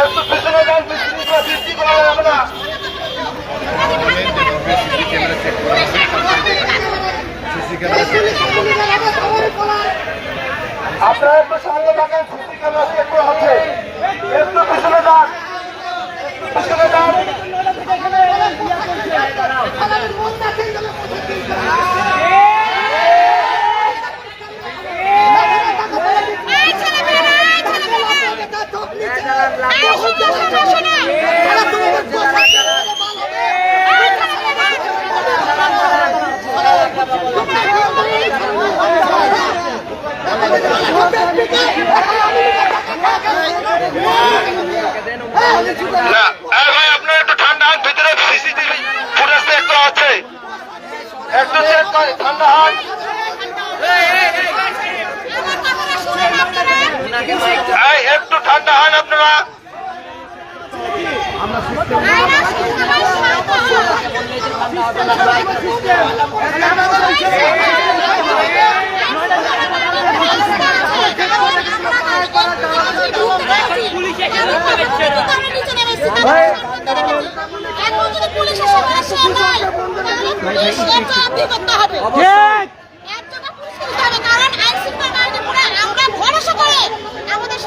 একটু পিছনে যান সৃষ্টি করা যাবে না আপনারা একটু সামনে থাকেন সিসি ক্যামেরা চেক করা হচ্ছে পিছনে যান না এই ভাই আপনারা একটু ঠান্ডা হন ভিতরে সিসিটিভি ফুটেজ চেক করা হচ্ছে একটু চেক করে ঠান্ডা হন এই একটু ঠান্ডা হন আপনারা। পুলিশের সঙ্গে আসে নাই পুলিশের জবাবদিহি করতে হবে। একজনকে পুলিশকে দিতে হবে কারণ আইন শৃঙ্খলা বাহিনীর উপরে আমরা ভরসা করে আমাদের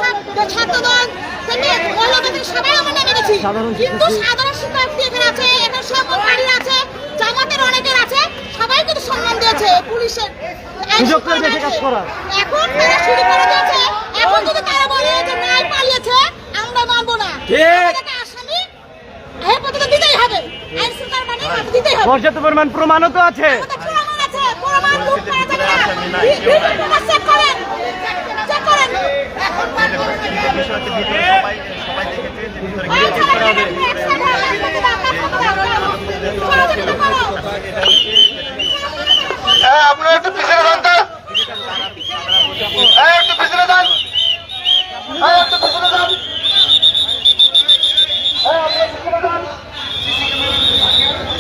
ছাত্রদল থেকে কলেজ সবাই আমরা নেমে গেছি। কিন্তু সাধারণ শিক্ষার্থী এখানে আছে? এখানে সহকারী আছে জামাতের অনেকের আছে সবাই কিন্তু সম্মান দিয়েছে পুলিশের। সুযোগ করে কাজ বাহিনীকে। করার। এখন তারা শুরু করে দিয়েছে এখন যদি তারা বলে যে নাই পালিয়েছে আমরা মানবো না ঠিক। আমাদেরকে আসামি হেফাজতে দিতেই হবে আইন শৃঙ্খলা বাহিনীর হাতে দিতেই হবে পর্যাপ্ত পরিমাণ প্রমাণও তো আছে। আমাদের প্রমাণ আছে, প্রমাণ লুট করা যাবে না। বি- বিভিন্ন প্রমাণ check করেন। check করেন। এই ছেলেমেয়েরা একসাথে একসাথে সহযোগিতা করো। এই আপনারা একটু পিছনে যান তো এই একটু পিছনে যান এই একটু পিছনে যান এই আপনারা পিছনে যান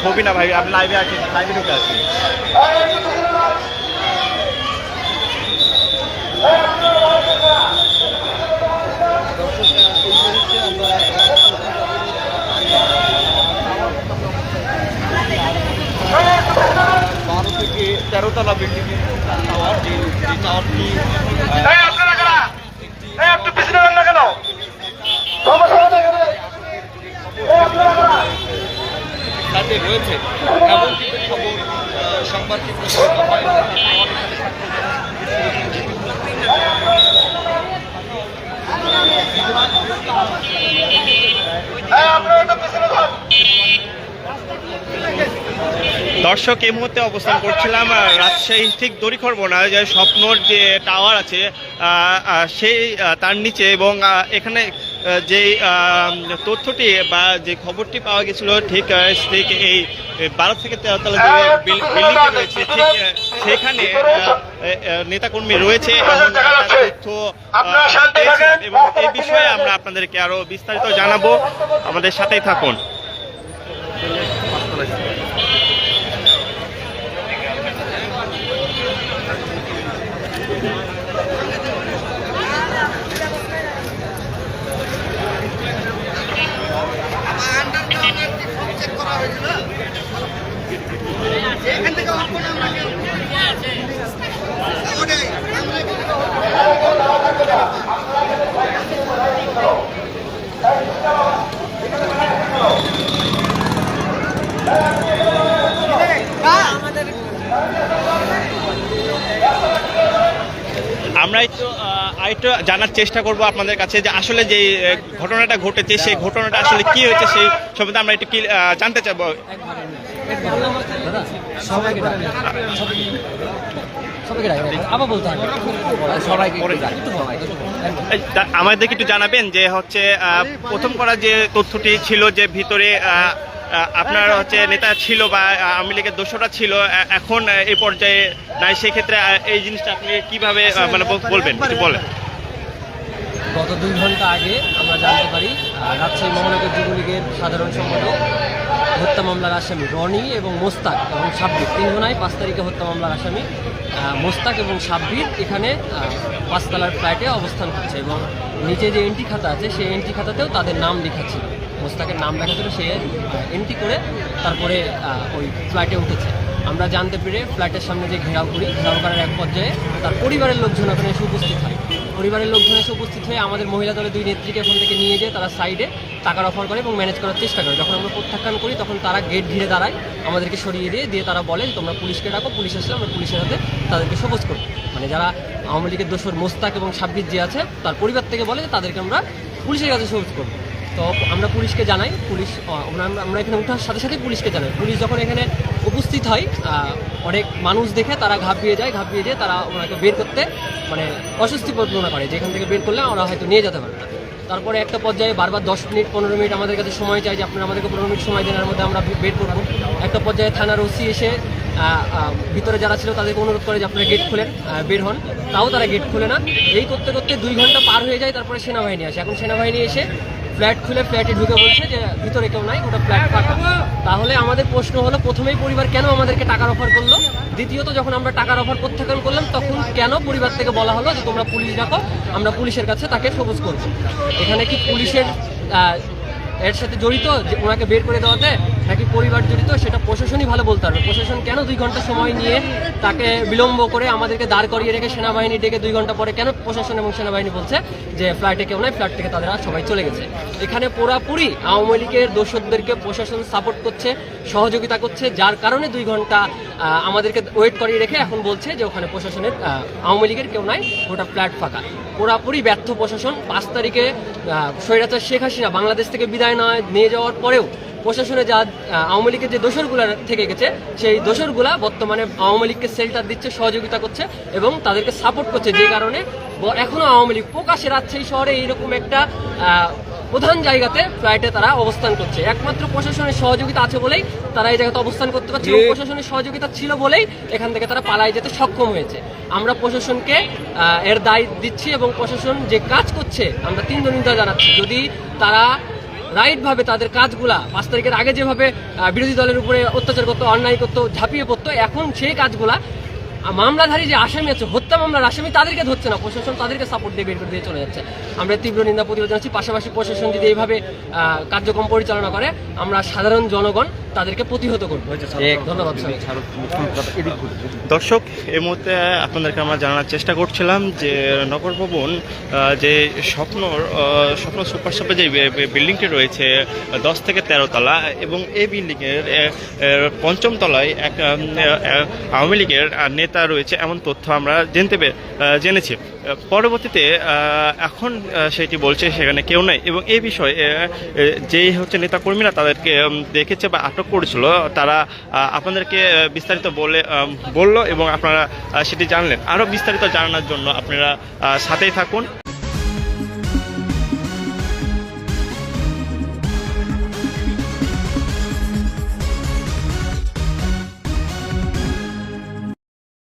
ছবি না ভাই, আপনি লাইভে আছেন লাইভে ঢুকে যান বারো থেকে তেরো তলা বিল্ডিং টাওয়ার যে টাওয়ারটি এই আপনারা কারা এই একটু পিছনে যান না কেন সমস্যা হতে গেলে এই আপনারা কারা ফ্ল্যাটে রয়েছে। এমন কিন্তু খবর যান দর্শক, এই মুহূর্তে অবস্থান করছিলাম রাজশাহী ঠিক দড়িখর বোনা যে স্বপ্নর যে টাওয়ার আছে সেই তার নিচে এবং এখানে যে তথ্যটি বা যে খবরটি পাওয়া গেছিল ঠিক ঠিক এই বারো থেকে তেরো তলা যে বিল্ডিংটি রয়েছে ঠিক সেখানে নেতাকর্মী রয়েছে তথ্য। এবং এই বিষয়ে আমরা আপনাদেরকে আরও বিস্তারিত জানাব। আমাদের সাথেই থাকুন আমরা একটু আহ, আরেকটু জানার চেষ্টা করব আপনাদের কাছে যে আসলে যে ঘটনাটা ঘটেছে সেই ঘটনাটা আসলে কি হয়েছে সেই সম্বন্ধে আমরা একটু জানতে তা- আমাদেরকে একটু জানাবেন যে হচ্ছে প্রথম করা যে তথ্যটি ছিল যে ভিতরে আপনার হচ্ছে নেতা ছিল বা আওয়ামী লীগের দোষরা ছিল এখন এই পর্যায়ে নাই সেক্ষেত্রে এই জিনিসটা আপনি কীভাবে মানে বলবেন একটু বলেন। গত দুই ঘণ্টা আগে আমরা জানতে পারি রাজশাহী মহানগর যুবলীগের সাধারণ সম্পাদক হত্যা মামলার আসামি রনি এবং মোস্তাক এবং সাব্বির। তিন জনাই পাঁচ তারিখে হত্যা মামলার আসামি। মোস্তাক এবং সাব্বির এখানে পাঁচতলার ফ্ল্যাটে অবস্থান করছে এবং নিচে যে এন্ট্রি খাতা আছে সেই এন্ট্রি খাতাতেও তাদের নাম লেখা ছিল। মোস্তাকের নাম লেখা ছিল, সে এন্ট্রি করে তারপরে ওই ফ্লাইটে উঠেছে। আমরা জানতে পেরে ফ্ল্যাটের সামনে যে ঘেরাও করি, ঘেরাও করার এক পর্যায়ে তার পরিবারের লোকজন ওখানে এসে উপস্থিত হয়। পরিবারের লোকজন এসে উপস্থিত হয়ে আমাদের মহিলা দলের দুই নেত্রীকে ওখান থেকে নিয়ে যেয়ে তারা সাইডে টাকার অফার করে এবং ম্যানেজ করার চেষ্টা করে। যখন আমরা প্রত্যাখ্যান করি, তখন তারা গেট ঘিরে দাঁড়ায়, আমাদেরকে সরিয়ে দিয়ে দিয়ে তারা বলে তোমরা পুলিশকে ডাকো, পুলিশ আসলে আমরা পুলিশের হাতে তাদেরকে সবুজ করব। মানে যারা আওয়ামী লীগের দোষর মোস্তাক এবং সাব্বির যে আছে, তার পরিবার থেকে বলে তাদেরকে আমরা পুলিশের কাছে সবুজ করব। তো আমরা পুলিশকে জানাই, পুলিশ আমরা এখানে ওঠার সাথে সাথে পুলিশকে জানাই। পুলিশ যখন এখানে উপস্থিত হয় অনেক মানুষ দেখে তারা ঘাপিয়ে যায় ঘাপিয়ে যেয়ে তারা ওনাকে বের করতে মানে অস্বস্তি বর্ণনা করে যে এখান থেকে বের করলে ওরা হয়তো নিয়ে যেতে পারবে না। তারপরে একটা পর্যায়ে বারবার দশ মিনিট, পনেরো মিনিট আমাদের কাছে সময় চাই যে আপনারা আমাদেরকে পনেরো মিনিট সময় দেন, এর মধ্যে আমরা বের করব। একটা পর্যায়ে থানার ওসি এসে ভিতরে যারা ছিল তাদেরকে অনুরোধ করে যে আপনারা গেট খুলেন বের হন। তাও তারা গেট খুলে না। এই করতে করতে দুই ঘণ্টা পার হয়ে যায়, তারপরে সেনাবাহিনী আসে। এখন সেনাবাহিনী এসে ফ্ল্যাট খুলে ফ্ল্যাটে ঢুকে বলছে যে ভিতরে কেউ নাই, ওটা ফ্ল্যাট ফাঁকা। তাহলে আমাদের প্রশ্ন হলো, প্রথমেই পরিবার কেন আমাদেরকে টাকার অফার করল? দ্বিতীয়ত, যখন আমরা টাকার অফার প্রত্যাখ্যান করলাম, তখন কেন পরিবার থেকে বলা হলো যে তোমরা পুলিশ ডাকো, আমরা পুলিশের কাছে তাকে সবুজ করব? এখানে কি পুলিশের এর সাথে জড়িত, যে ওনাকে বের করে দেওয়াতে নাকি পরিবার জড়িত, সেটা প্রশাসনই ভালো বলতে পারবে। প্রশাসন কেন দুই ঘণ্টা সময় নিয়ে তাকে বিলম্ব করে আমাদেরকে দাঁড় করিয়ে রেখে সেনাবাহিনী ডেকে দুই ঘণ্টা পরে কেন প্রশাসন এবং সেনাবাহিনী বলছে যে ফ্লাইটে কেউ নাই, ফ্লাইট থেকে তাদের আর সবাই চলে গেছে। এখানে পুরাপুরি আওয়ামী লীগের দোষকদেরকে প্রশাসন সাপোর্ট করছে, সহযোগিতা করছে, যার কারণে দুই ঘণ্টা আমাদেরকে ওয়েট করিয়ে রেখে এখন বলছে যে ওখানে প্রশাসনের আওয়ামী লীগের কেউ নাই ওটা ফ্ল্যাট ফাঁকা। পুরাপুরি ব্যর্থ প্রশাসন। পাঁচ তারিখে স্বৈরাচার শেখ হাসিনা বাংলাদেশ থেকে বিদায় নয়, নিয়ে যাওয়ার পরেও প্রশাসনে যা আওয়ামী লীগের যে দোষরগুলা থেকে গেছে, সেই দোষরগুলা বর্তমানে আওয়ামী লীগকে সেল্টার দিচ্ছে, সহযোগিতা করছে এবং তাদেরকে সাপোর্ট করছে। যে কারণে এখনও এখনও আওয়ামী লীগ প্রকাশ্যে এই শহরে এইরকম একটা প্রধান জায়গাতে ফ্লাইটে তারা অবস্থান করছে। একমাত্র প্রশাসনের সহযোগিতা আছে বলেই তারা এই জায়গাতে অবস্থান করতে পারছে এবং প্রশাসনের সহযোগিতা ছিল বলেই এখান থেকে তারা পালায় যেতে সক্ষম হয়েছে। আমরা প্রশাসনকে এর দায় দিচ্ছি এবং প্রশাসন যে কাজ করছে আমরা তিনজন নিন্দা জানাচ্ছি। যদি তারা রাইটভাবে তাদের কাজগুলা পাঁচ তারিখের আগে যেভাবে বিরোধী দলের উপরে অত্যাচার করতো অন্যায় করতো ঝাঁপিয়ে পড়তো এখন সেই কাজগুলা মামলাধারী যে আসামি আছে, হত্যা মামলার আসামি তাদেরকে ধরছে না, প্রশাসন তাদেরকে সাপোর্ট দিয়ে বের করে দিয়ে চলে যাচ্ছে। আমরা তীব্র নিন্দা প্রতিবাদ জানাচ্ছি, পাশাপাশি প্রশাসন যদি এইভাবে কার্যক্রম পরিচালনা করে, আমরা সাধারণ জনগণ তাদেরকে প্রতিহত করব। ধন্যবাদ দর্শক এই মুহূর্তে আপনাদেরকে আমরা জানার চেষ্টা করছিলাম যে নগর ভবন যে স্বপ্ন স্বপ্ন সুপার শপে যে বিল্ডিংটি রয়েছে দশ থেকে তেরো তলা এবং এই বিল্ডিংয়ের পঞ্চম তলায় এক আওয়ামী লীগের নেতা রয়েছে এমন তথ্য আমরা জানতে জেনেছি। পরবর্তীতে এখন সেটি বলছে সেখানে কেউ নেই এবং এই বিষয়ে যেই হচ্ছে নেতাকর্মীরা তাদেরকে দেখেছে বা আটক করেছিল, তারা আপনাদেরকে বিস্তারিত বলে বলল এবং আপনারা সেটি জানলেন। আরও বিস্তারিত জানানোর জন্য আপনারা সাথেই থাকুন।